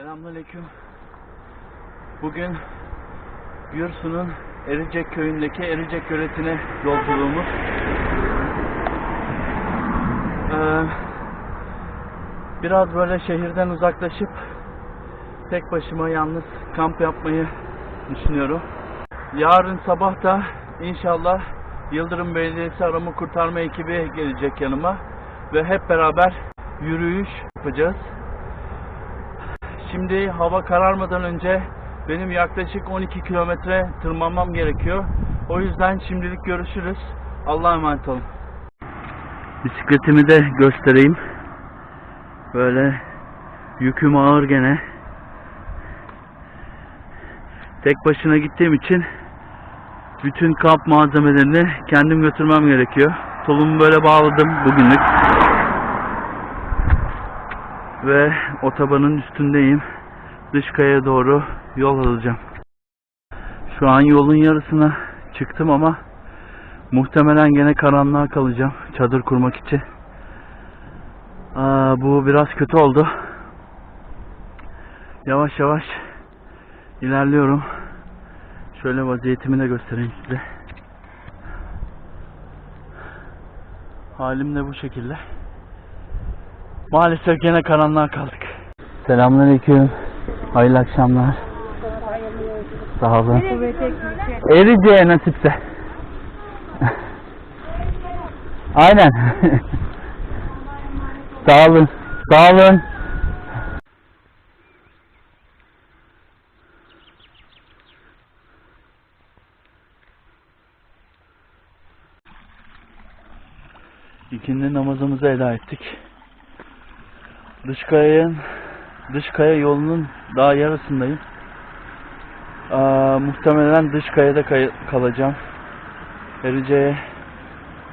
Selamünaleyküm. Bugün Gürsu'nun Ericek köyündeki Ericek göletine yolculuğumuz. Ee, biraz böyle şehirden uzaklaşıp tek başıma yalnız kamp yapmayı düşünüyorum. Yarın sabah da inşallah Yıldırım Belediyesi arama kurtarma ekibi gelecek yanıma ve hep beraber yürüyüş yapacağız. Şimdi hava kararmadan önce benim yaklaşık 12 kilometre tırmanmam gerekiyor. O yüzden şimdilik görüşürüz. Allah'a emanet olun. Bisikletimi de göstereyim. Böyle yüküm ağır gene. Tek başına gittiğim için bütün kamp malzemelerini kendim götürmem gerekiyor. Tulumu böyle bağladım bugünlük ve otobanın üstündeyim. Dışkaya doğru yol alacağım. Şu an yolun yarısına çıktım ama muhtemelen gene karanlığa kalacağım çadır kurmak için. Aa, bu biraz kötü oldu. Yavaş yavaş ilerliyorum. Şöyle vaziyetimi de göstereyim size. Halim de bu şekilde. Maalesef gene karanlığa kaldık. Selamünaleyküm. Hayırlı akşamlar. Sağ olun. Erice'ye nasipse. Aynen. Sağ olun. Sağ olun. İkindi namazımızı eda ettik. Dışkaya'nın Dışkaya yolunun daha yarısındayım. Aa, muhtemelen Dışkaya'da kay- kalacağım. Erice'ye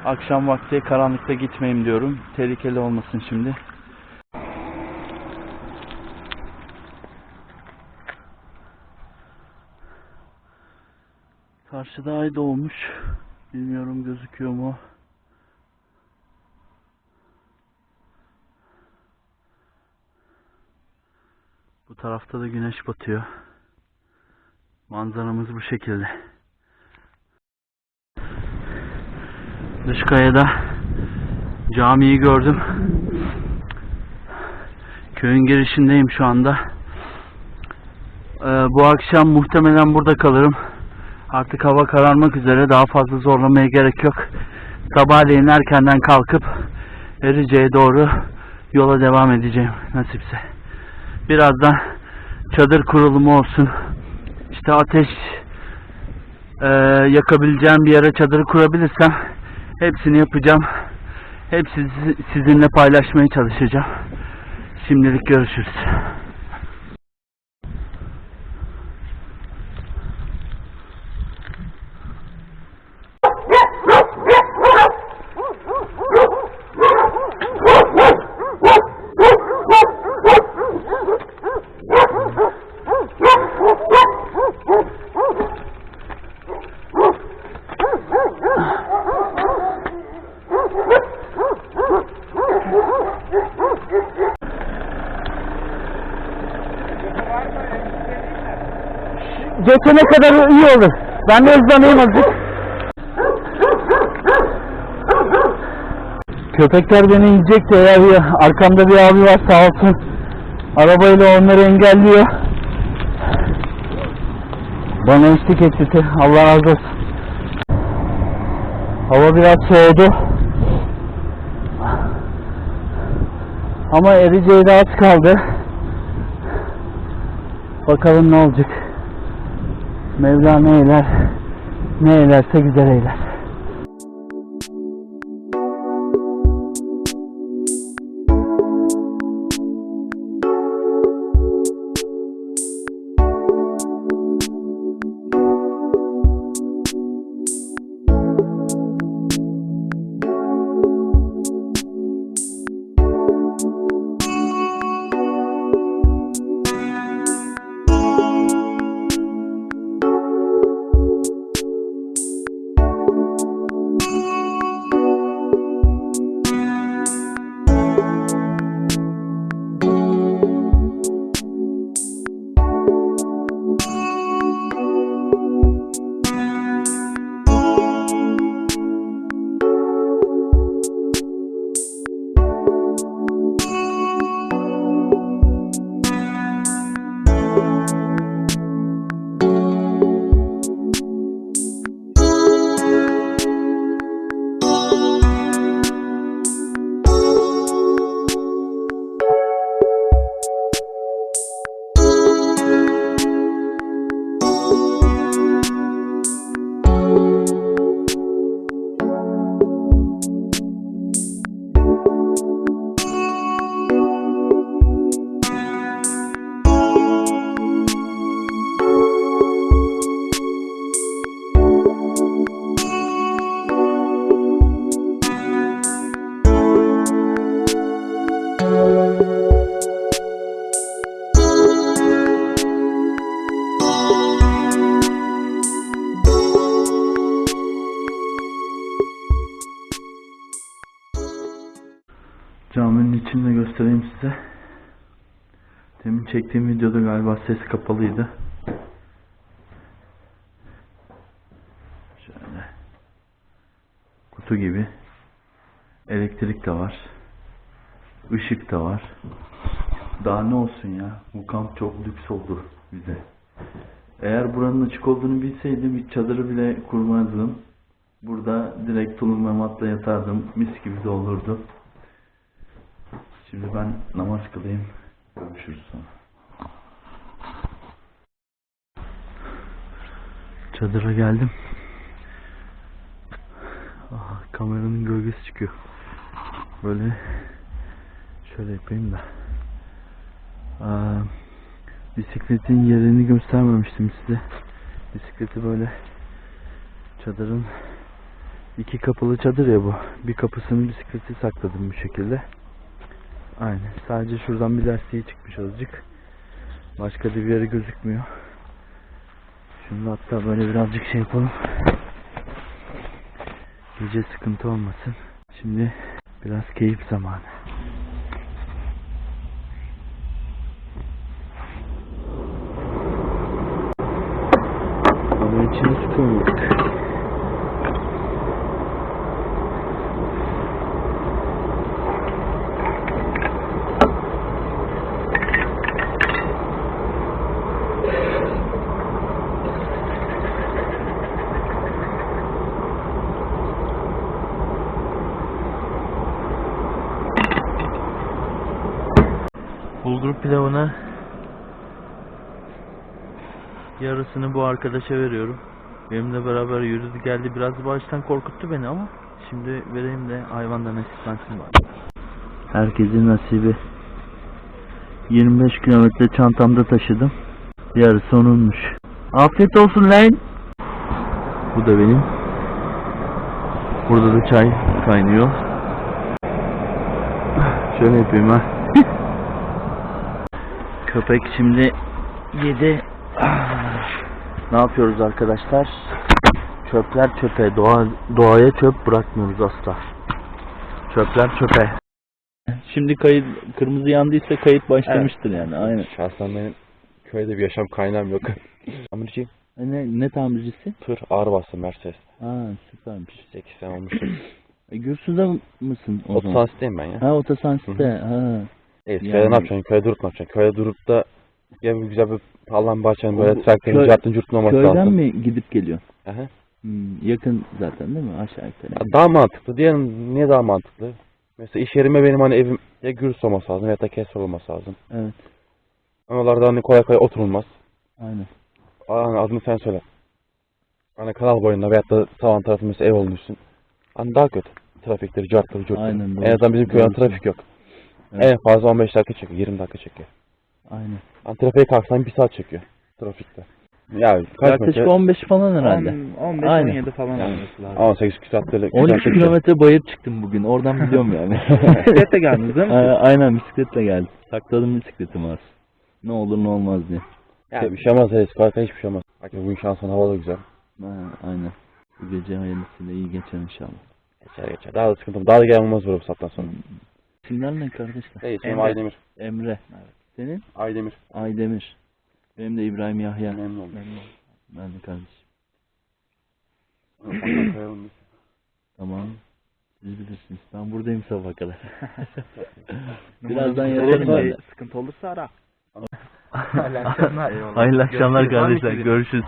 akşam vakti karanlıkta gitmeyeyim diyorum. Tehlikeli olmasın şimdi. Karşıda ay doğmuş. Bilmiyorum gözüküyor mu? Bu tarafta da güneş batıyor. Manzaramız bu şekilde. Dışkaya'da camiyi gördüm. Köyün girişindeyim şu anda. Ee, bu akşam muhtemelen burada kalırım. Artık hava kararmak üzere daha fazla zorlamaya gerek yok. Sabahleyin erkenden kalkıp Erice'ye doğru yola devam edeceğim nasipse. Birazdan çadır kurulumu olsun. İşte ateş eee, yakabileceğim bir yere çadırı kurabilirsem hepsini yapacağım. Hepsi sizi- sizinle paylaşmaya çalışacağım. Şimdilik görüşürüz. Geçene kadar iyi olur. Ben de hızlanayım azıcık. Köpekler beni yiyecek ya bir arkamda bir abi var sağ olsun. Arabayla onları engelliyor. Bana eşlik etti. Allah razı olsun. Hava biraz soğudu. Ama Erice'ye de az kaldı. Bakalım ne olacak. Mevla ne eyler, ne eylerse güzel eyler. Göstereyim size. Demin çektiğim videoda galiba ses kapalıydı. Şöyle. Kutu gibi. Elektrik de var. Işık da var. Daha ne olsun ya. Bu kamp çok lüks oldu bize. Eğer buranın açık olduğunu bilseydim hiç çadırı bile kurmazdım. Burada direkt tulum ve matla yatardım. Mis gibi de olurdu. Şimdi ben namaz kılayım. Görüşürüz sonra. Çadıra geldim. Ah, kameranın gölgesi çıkıyor. Böyle şöyle yapayım da. Aa, bisikletin yerini göstermemiştim size. Bisikleti böyle çadırın iki kapılı çadır ya bu. Bir kapısını bisikleti sakladım bu şekilde. Aynen. Sadece şuradan bir lastiği çıkmış azıcık. Başka bir yeri gözükmüyor. Şimdi hatta böyle birazcık şey yapalım. Gece sıkıntı olmasın. Şimdi biraz keyif zamanı. Ama içine su Bulgur pilavına yarısını bu arkadaşa veriyorum. Benimle beraber yürüdü geldi biraz baştan korkuttu beni ama şimdi vereyim de hayvandan nasiplensin bari. Herkesin nasibi. 25 kilometre çantamda taşıdım. Yarısı onunmuş. Afiyet olsun lan. Bu da benim. Burada da çay kaynıyor. Şöyle yapayım ha. Köpek şimdi yedi. Ah. Ne yapıyoruz arkadaşlar? Çöpler çöpe. Doğa, doğaya çöp bırakmıyoruz asla. Çöpler çöpe. Şimdi kayıt kırmızı yandıysa kayıt başlamıştır yani. Aynen. Şahsen benim köyde bir yaşam kaynağım yok. Tamirciyim. E Ne, ne tamircisi? Tır ağır bastı Mercedes. Ha süpermiş. 8 sene olmuş. E, Gürsü'de mısın o zaman? Otosansiyim ben ya. Ha otosansite. Ha. Evet, Yani- köyde ne yapacaksın? Köyde durup ne yapacaksın? Köyde durup da ya bir güzel bir Allah'ın bahçenin böyle traktörün cartın curtun olması Köyden lazım. mi gidip geliyor? Aha. Hmm, yakın zaten değil mi? Aşağı yukarı. Ya daha mantıklı. Diyelim niye daha mantıklı? Mesela iş yerime benim hani evim ya Gürs olması lazım ya da Kesur olması lazım. Evet. Oralarda hani kolay kolay oturulmaz. Aynen. Hani adını sen söyle. Hani kanal boyunda veyahut da tavan tarafı mesela ev olmuşsun. Hani daha kötü. Trafikleri, cartları, curtları. Aynen, doğru. En azından bizim köyden trafik yok. Evet. En fazla 15 dakika çekiyor, 20 dakika çekiyor. Aynen. Hani trafiğe kalksan 1 saat çekiyor trafikte. Ya kaç Yaklaşık metre? 15 falan herhalde. 15-17 falan Yani, olması lazım. 18 saatleri. 12 kilometre bayır çıktım bugün. Oradan biliyorum yani. Bisiklete geldiniz değil mi? Aynen bisikletle geldim. Sakladım bisikletimi az. Ne olur ne olmaz diye. Ya bir şey olmaz reis. Kalkan hiçbir şey olmaz. Bak bugün şansın hava da güzel. Ha, aynen. Bu gece hayırlısıyla iyi geçer inşallah. Geçer geçer. Daha da sıkıntı Daha da gelen olmaz bu saatten sonra. İsimler ne kardeşler? Benim Emre. Aydemir. Emre. Senin? Aydemir. Aydemir. Benim de İbrahim Yahya. Memnun oldum. Ben de kardeşim. Biz. Tamam. Siz bilirsiniz. Ben buradayım sabaha kadar. Birazdan yatarım Olursa- ben de. Sıkıntı olursa ara. Hayırlı akşamlar. Hayırlı akşamlar kardeşler. Görüşürüz.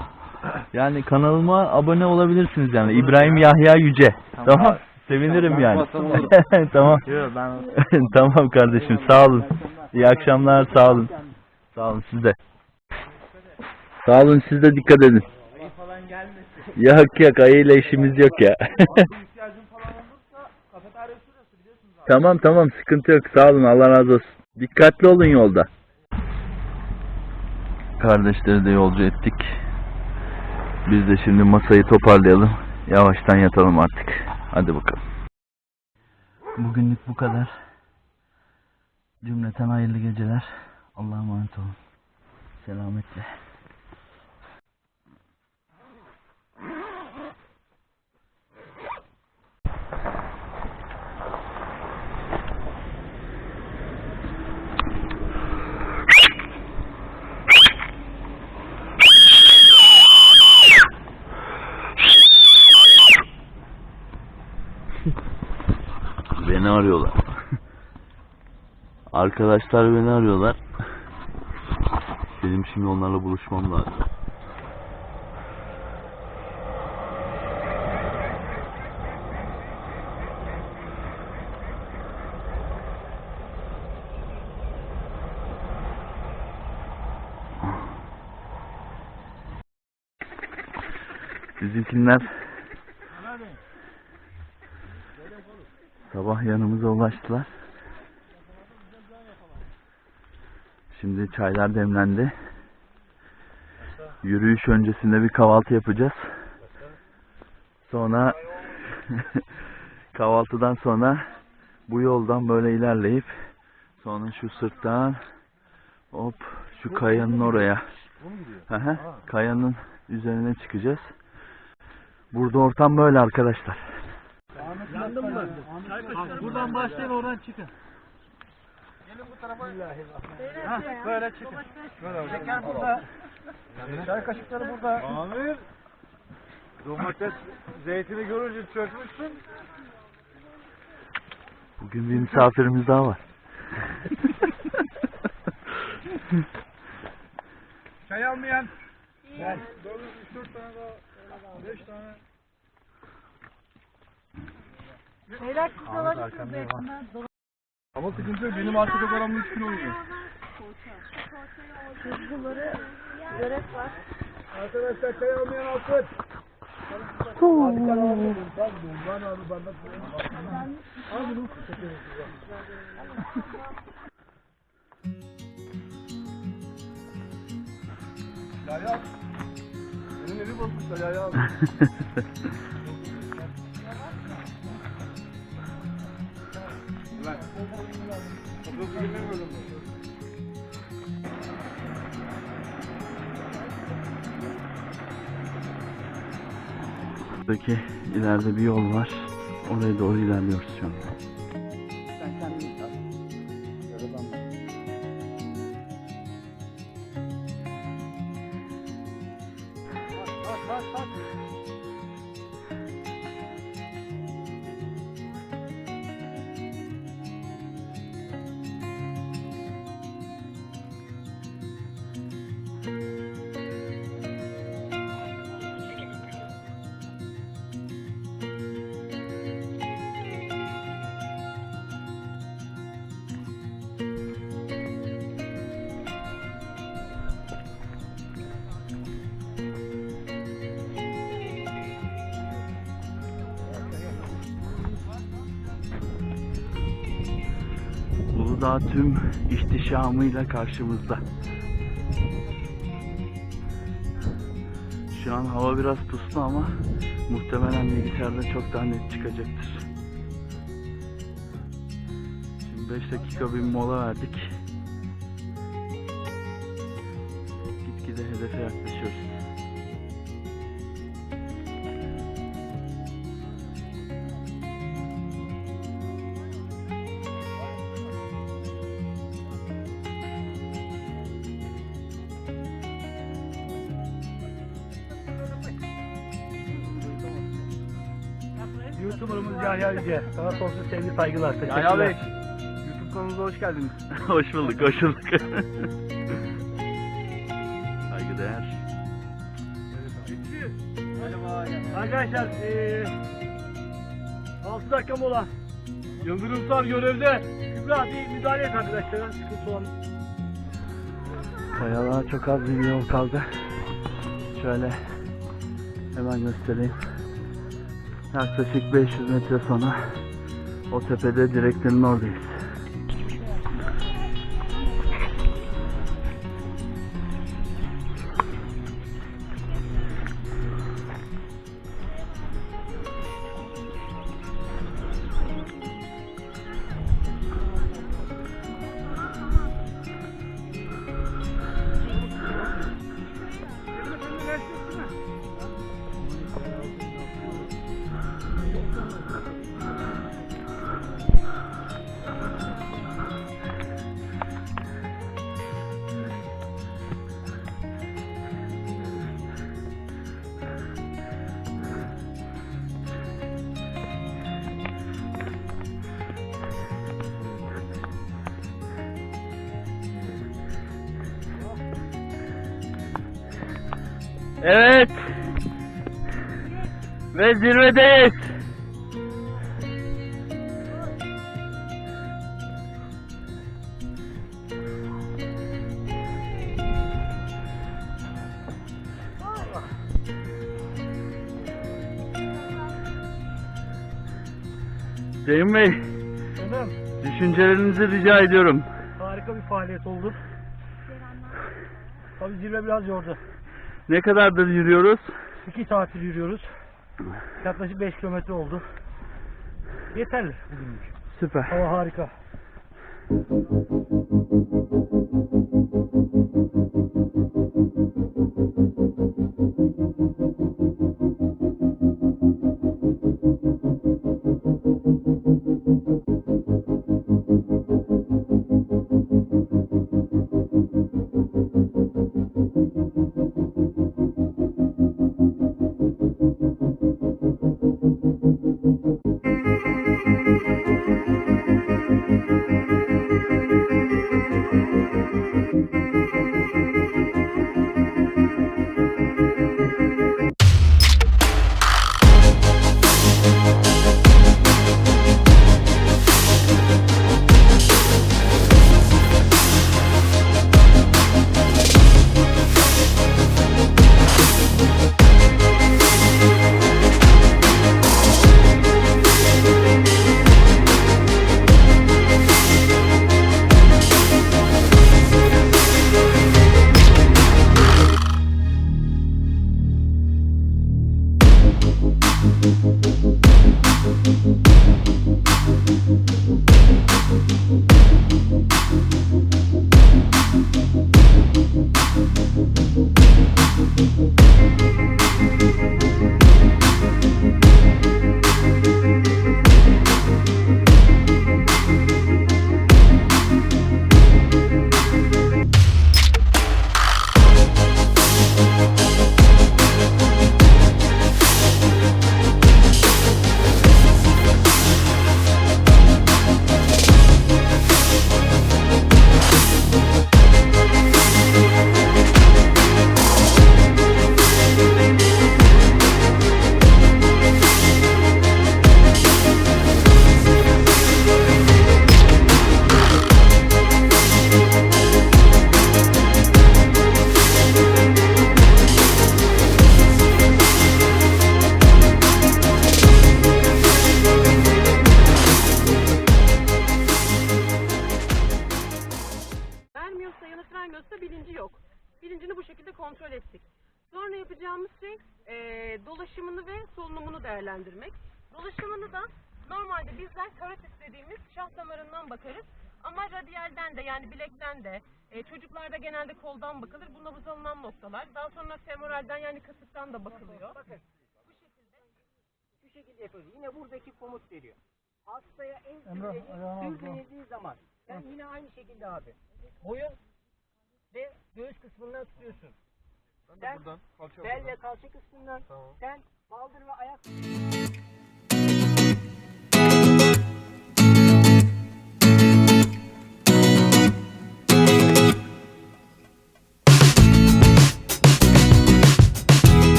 Yani kanalıma abone olabilirsiniz yani. İbrahim Yahya Yüce. Tamam. Sevinirim Ben yani. Tamam. Yok ben tamam kardeşim. Sağ olun. İyi akşamlar. Sağ olun. Sağ olun siz de. Sağ olun siz de dikkat edin. Yok yok ayıyla işimiz yok ya. tamam tamam sıkıntı yok. Sağ olun Allah razı olsun. Dikkatli olun yolda. Kardeşleri de yolcu ettik. Biz de şimdi masayı toparlayalım. Yavaştan yatalım artık. Hadi bakalım. Bugünlük bu kadar. Cümleten hayırlı geceler. Allah'a emanet olun. Selametle. beni arıyorlar. Arkadaşlar beni arıyorlar. Benim şimdi onlarla buluşmam lazım. Bizimkiler sabah yanımıza ulaştılar. Şimdi çaylar demlendi. Yürüyüş öncesinde bir kahvaltı yapacağız. Sonra kahvaltıdan sonra bu yoldan böyle ilerleyip sonra şu sırttan hop şu kayanın oraya kayanın üzerine çıkacağız. Burada ortam böyle arkadaşlar. Buradan başlayın oradan çıkın. Hah, böyle çıkın. Şeker burada. Çay kaşıkları burada. Amir. Domates, zeytini görünce çökmüşsün. Bugün bir misafirimiz daha var. Çay almayan. Gel. Dolu 3-4 tane daha. 5 tane. Beyler kısalaştı zeytinler. Ama sıkıntı yok. Benim artık o karamlı 3 gün oynuyor. Çizgileri börek var. Arkadaşlar çay almayan alsın. Ya ya. Senin evi bozmuşlar ya ya. Buradaki ileride bir yol var. Oraya doğru ilerliyoruz şu an. Bak Uludağ tüm ihtişamıyla karşımızda. Şu an hava biraz puslu ama muhtemelen bilgisayarda çok daha net çıkacaktır. Şimdi 5 dakika bir mola verdik. YouTuber'ımız Yahya Yüce. Sana sonsuz sevgi saygılar. Teşekkürler. Yahya Bey. YouTube kanalımıza hoş geldiniz. hoş bulduk, hoş bulduk. Saygıdeğer. Arkadaşlar eee 6 dakika mola. Yıldırımsal görevde. Kübra bir müdahale et arkadaşlar. Sıkıntı olan. Kayalığa çok az bir yol kaldı. Şöyle hemen göstereyim. Yaklaşık 500 metre sonra o tepede direklerin oradayız. Evet. Ve zirvedeyiz. Ceyhun Bey, Canım düşüncelerinizi rica ediyorum. harika bir faaliyet oldu. Tabii zirve biraz yordu. Ne kadardır yürüyoruz? 2 saattir yürüyoruz. Yaklaşık 5 kilometre oldu. Yeterli bugünlük. Süper. Hava harika. Değerlendirmek. Dolaşımını da normalde bizler karotis dediğimiz şah damarından bakarız. Ama radyalden de yani bilekten de eee, çocuklarda genelde koldan bakılır. Bu nabız alınan noktalar. Daha sonra femoralden yani kasıktan da bakılıyor. şu şekilde yapıyoruz. Yine buradaki komut veriyor. Hastaya en sürülenildiği zaman sen yine aynı şekilde abi. Boyun ve göğüs kısmından tutuyorsun. sen bel ve kalça kısmından sen baldır ve ayak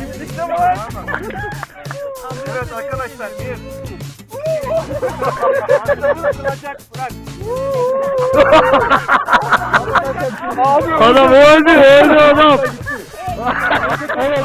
Gittikçe mi lan? Evet arkadaşlar bir. Bırak bırak. Adam öldü öldü adam. Evet.